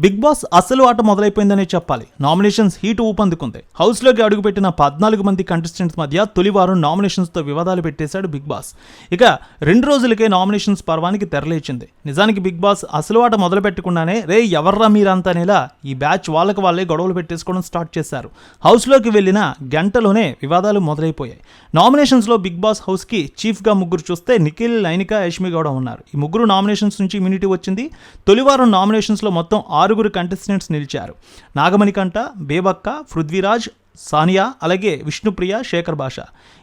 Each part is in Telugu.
బిగ్ బాస్ అసలు ఆట మొదలైపోయిందనే చెప్పాలి. నామినేషన్స్ హీట్ ఊపందుకుంది. హౌస్లోకి అడుగుపెట్టిన పద్నాలుగు మంది కంటెస్టెంట్స్ మధ్య తొలి వారం నామినేషన్స్తో వివాదాలు పెట్టేశాడు బిగ్ బాస్. ఇక రెండు రోజులకే నామినేషన్స్ పర్వానికి తెరలేచింది. నిజానికి బిగ్ బాస్ అసలు ఆట మొదలు పెట్టకుండానే రే ఎవర్రా మీరంతనేలా ఈ బ్యాచ్ వాళ్ళకి వాళ్ళే గొడవలు పెట్టేసుకోవడం స్టార్ట్ చేశారు. హౌస్లోకి వెళ్ళిన గంటలోనే వివాదాలు మొదలైపోయాయి. నామినేషన్స్లో బిగ్ బాస్ హౌస్కి చీఫ్గా ముగ్గురు చూస్తే నిఖిల్ లైనిక యష్మి గౌడ ఉన్నారు. ఈ ముగ్గురు నామినేషన్స్ నుంచి ఇమ్యూనిటీ వచ్చింది. తొలివారం నామినేషన్స్లో మొత్తం ఆరుగురు కంటెస్టెంట్స్ నిలిచారు. నాగమణికంట బేబక్క పృథ్వీరాజ్ సానియా అలాగే విష్ణుప్రియ శేఖర్ భాష.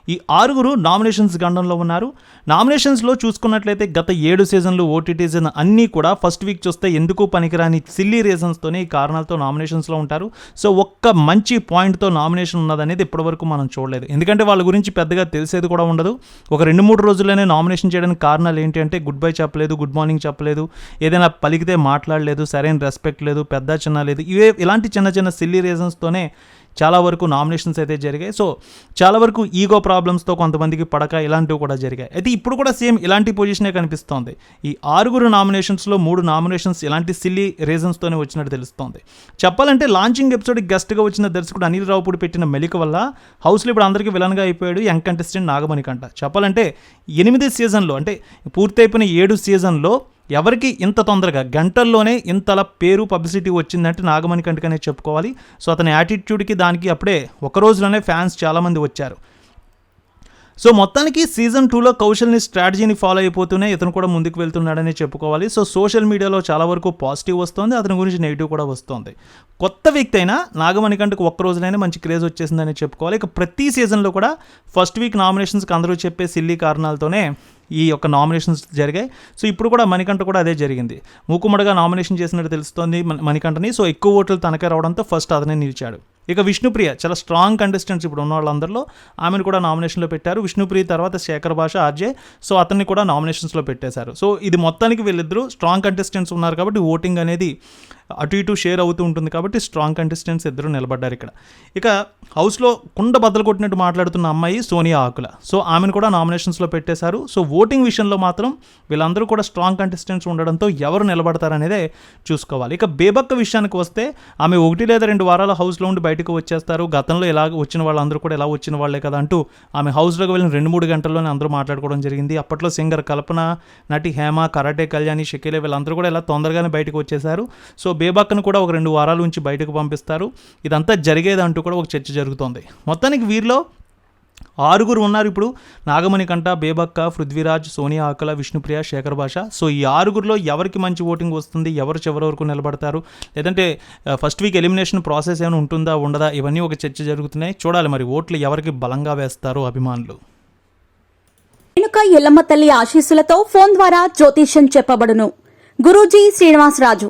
ఈ ఆరుగురు నామినేషన్స్ గండంలో ఉన్నారు. నామినేషన్స్లో చూసుకున్నట్లయితే గత ఏడు సీజన్లు ఓటీటీ సీజన్ అన్నీ కూడా ఫస్ట్ వీక్ చూస్తే ఎందుకు పనికిరాని సిల్లీ రీజన్స్తోనే ఈ కారణాలతో నామినేషన్స్లో ఉంటారు. సో ఒక్క మంచి పాయింట్తో నామినేషన్ ఉన్నదనేది ఇప్పటివరకు మనం చూడలేదు. ఎందుకంటే వాళ్ళ గురించి పెద్దగా తెలిసేది కూడా ఉండదు. ఒక రెండు మూడు రోజుల్లోనే నామినేషన్ చేయడానికి కారణాలు ఏంటి అంటే గుడ్ బై చెప్పలేదు గుడ్ మార్నింగ్ చెప్పలేదు ఏదైనా పలికితే మాట్లాడలేదు సరైన రెస్పెక్ట్ లేదు పెద్ద చిన్న లేదు ఇవే ఇలాంటి చిన్న చిన్న సిల్లీ రీజన్స్తోనే చాలా వరకు నామినేషన్స్ అయితే జరిగాయి. సో చాలా వరకు ఈగో ప్రాబ్లమ్స్తో కొంతమందికి పడక ఇలాంటివి కూడా జరిగాయి. అయితే ఇప్పుడు కూడా సేమ్ ఇలాంటి పొజిషనే కనిపిస్తోంది. ఈ ఆరుగురు నామినేషన్స్లో మూడు నామినేషన్స్ ఇలాంటి సిల్లీ రీజన్స్తోనే వచ్చినట్టు తెలుస్తోంది. చెప్పాలంటే లాంచింగ్ ఎపిసోడ్ గెస్ట్గా వచ్చిన దర్శకుడు అనిల్ రావుపూడి పెట్టిన మెలిక వల్ల హౌస్లో ఇప్పుడు అందరికీ విలన్గా అయిపోయాడు యంగ్ కంటెస్టెంట్ నాగమణికంట చెప్పాలంటే ఎనిమిది సీజన్లో అంటే పూర్తయిపోయిన ఏడు సీజన్లో ఎవరికి ఇంత తొందరగా? గంటల్లోనే ఇంతలా పేరు పబ్లిసిటీ వచ్చిందంటే నాగమణి కంటకనే చెప్పుకోవాలి. సో అతని యాటిట్యూడ్కి దానికి అప్పుడే ఒక రోజులోనే ఫ్యాన్స్ చాలామంది వచ్చారు. సో మొత్తానికి సీజన్ టూలో కౌశల్ని స్ట్రాటజీని ఫాలో అయిపోతూనే ఇతను కూడా ముందుకు వెళ్తున్నాడని చెప్పుకోవాలి. సో సోషల్ మీడియాలో చాలా వరకు పాజిటివ్ వస్తుంది అతని గురించి నెగిటివ్ కూడా వస్తుంది. కొత్త వ్యక్తి అయినా నాగమణికంటకు ఒక్క రోజులైనా మంచి క్రేజ్ వచ్చేసిందని చెప్పుకోవాలి. ఇక ప్రతి సీజన్లో కూడా ఫస్ట్ వీక్ నామినేషన్స్కి అందరూ చెప్పే సిల్లీ కారణాలతోనే ఈ యొక్క నామినేషన్స్ జరిగాయి. సో ఇప్పుడు కూడా మణికంఠ కూడా అదే జరిగింది. మూకుమ్మడిగా నామినేషన్ చేసినట్టు తెలుస్తోంది మణికంఠని. సో ఎక్కువ ఓట్లు తనకే రావడంతో ఫస్ట్ అతనే నిలిచాడు. ఇక విష్ణుప్రియ చాలా స్ట్రాంగ్ కంటెస్టెంట్స్ ఇప్పుడు ఉన్న వాళ్ళందరిలో ఆమెను కూడా నామినేషన్లో పెట్టారు. విష్ణుప్రియ తర్వాత శేఖర్ భాష ఆర్జే. సో అతన్ని కూడా నామినేషన్స్లో పెట్టేశారు. సో ఇది మొత్తానికి వీళ్ళిద్దరూ స్ట్రాంగ్ కంటెస్టెంట్స్ ఉన్నారు కాబట్టి ఓటింగ్ అనేది అటు ఇటు షేర్ అవుతూ ఉంటుంది కాబట్టి స్ట్రాంగ్ కంటెస్టెంట్స్ ఇద్దరు నిలబడ్డారు ఇక్కడ. ఇక హౌస్లో కుండ బద్దలు కొట్టినట్టు మాట్లాడుతున్న అమ్మాయి సోనియా ఆకుల. సో ఆమెను కూడా నామినేషన్స్లో పెట్టేశారు. సో ఓటింగ్ విషయంలో మాత్రం వీళ్ళందరూ కూడా స్ట్రాంగ్ కంటెస్టెంట్స్ ఉండడంతో ఎవరు నిలబడతారనేదే చూసుకోవాలి. ఇక బేబక్క విషయానికి వస్తే ఆమె ఒకటి లేదా రెండు వారాల హౌస్లో ఉండి బయటకు వచ్చేస్తారు. గతంలో ఎలా వచ్చిన వాళ్ళందరూ కూడా ఎలా వచ్చిన వాళ్ళే కదా అంటూ ఆమె హౌస్లోకి వెళ్ళిన రెండు మూడు గంటల్లోనే అందరూ మాట్లాడుకోవడం జరిగింది. అప్పట్లో సింగర్ కల్పన నటి హేమ కరాటే కళ్యాణి షకీలే వీళ్ళందరూ కూడా ఇలా తొందరగానే బయటకు వచ్చేసారు సో బేబక్కను కూడా ఒక రెండు వారాల నుంచి బయటకు పంపిస్తారు. ఇదంతా జరిగేదంటూ కూడా ఒక చర్చ జరుగుతోంది. మొత్తానికి వీరిలో ఆరుగురు ఉన్నారు ఇప్పుడు. నాగమణి కంట బేబక్క పృథ్వీరాజ్ సోనియా ఆకల విష్ణుప్రియ శేఖర్ భాష. సో ఈ ఆరుగురిలో ఎవరికి మంచి ఓటింగ్ వస్తుంది? ఎవరు చివరి వరకు నిలబడతారు? లేదంటే ఫస్ట్ వీక్ ఎలిమినేషన్ ప్రాసెస్ ఏమైనా ఉంటుందా ఉండదా? ఇవన్నీ ఒక చర్చ జరుగుతున్నాయి. చూడాలి మరి ఓట్లు ఎవరికి బలంగా వేస్తారో అభిమానులు. రేణుక ఎల్లమ్మ తల్లి ఆశీస్సులతో ఫోన్ ద్వారా జ్యోతిష్యం చెప్పబడును. గురూజీ శ్రీనివాసరాజు.